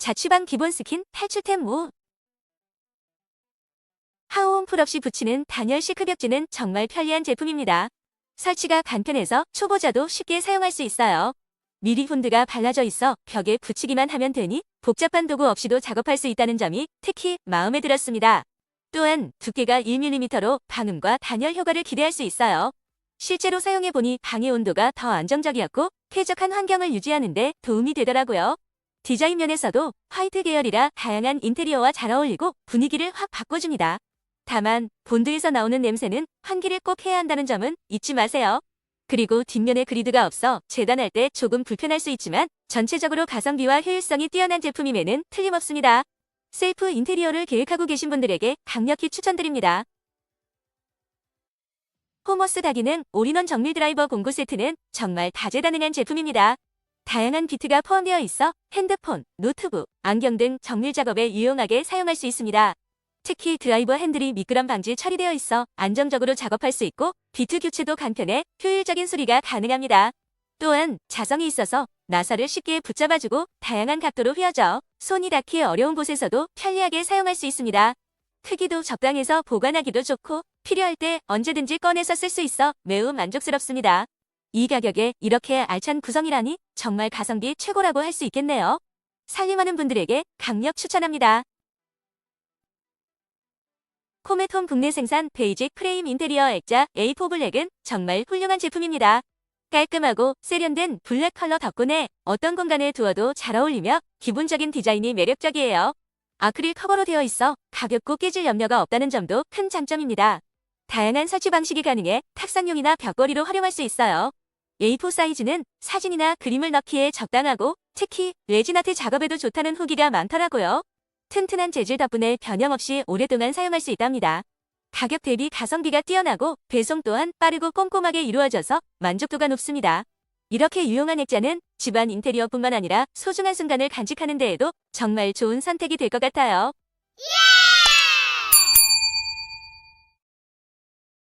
자취방 기본 스킨 탈출템 모 하우온 풀 없이 붙이는 단열 시크벽지는 정말 편리한 제품입니다. 설치가 간편해서 초보자도 쉽게 사용할 수 있어요. 미리 본드가 발라져 있어 벽에 붙이기만 하면 되니 복잡한 도구 없이도 작업할 수 있다는 점이 특히 마음에 들었습니다. 또한 두께가 1mm로 방음과 단열 효과를 기대할 수 있어요. 실제로 사용해보니 방의 온도가 더 안정적이었고 쾌적한 환경을 유지하는 데 도움이 되더라고요. 디자인 면에서도 화이트 계열이라 다양한 인테리어와 잘 어울리고 분위기를 확 바꿔줍니다. 다만 본드에서 나오는 냄새는 환기를 꼭 해야 한다는 점은 잊지 마세요. 그리고 뒷면에 그리드가 없어 재단할 때 조금 불편할 수 있지만 전체적으로 가성비와 효율성이 뛰어난 제품임에는 틀림없습니다. 셀프 인테리어를 계획하고 계신 분들에게 강력히 추천드립니다. 호머스 다기능 올인원 정밀 드라이버 공구 세트는 정말 다재다능한 제품입니다. 다양한 비트가 포함되어 있어 핸드폰, 노트북, 안경 등 정밀 작업에 유용하게 사용할 수 있습니다. 특히 드라이버 핸들이 미끄럼 방지 처리되어 있어 안정적으로 작업할 수 있고 비트 교체도 간편해 효율적인 수리가 가능합니다. 또한 자성이 있어서 나사를 쉽게 붙잡아주고 다양한 각도로 휘어져 손이 닿기 어려운 곳에서도 편리하게 사용할 수 있습니다. 크기도 적당해서 보관하기도 좋고 필요할 때 언제든지 꺼내서 쓸 수 있어 매우 만족스럽습니다. 이 가격에 이렇게 알찬 구성이라니 정말 가성비 최고라고 할 수 있겠네요. 살림하는 분들에게 강력 추천합니다. 코메톤 국내 생산 베이직 프레임 인테리어 액자 A4 블랙은 정말 훌륭한 제품입니다. 깔끔하고 세련된 블랙 컬러 덕분에 어떤 공간에 두어도 잘 어울리며 기본적인 디자인이 매력적이에요. 아크릴 커버로 되어 있어 가볍고 깨질 염려가 없다는 점도 큰 장점입니다. 다양한 설치 방식이 가능해 탁상용이나 벽걸이로 활용할 수 있어요. A4 사이즈는 사진이나 그림을 넣기에 적당하고 특히 레진아트 작업에도 좋다는 후기가 많더라고요. 튼튼한 재질 덕분에 변형없이 오랫동안 사용할 수 있답니다. 가격 대비 가성비가 뛰어나고 배송 또한 빠르고 꼼꼼하게 이루어져서 만족도가 높습니다. 이렇게 유용한 액자는 집안 인테리어뿐만 아니라 소중한 순간을 간직하는 데에도 정말 좋은 선택이 될 것 같아요.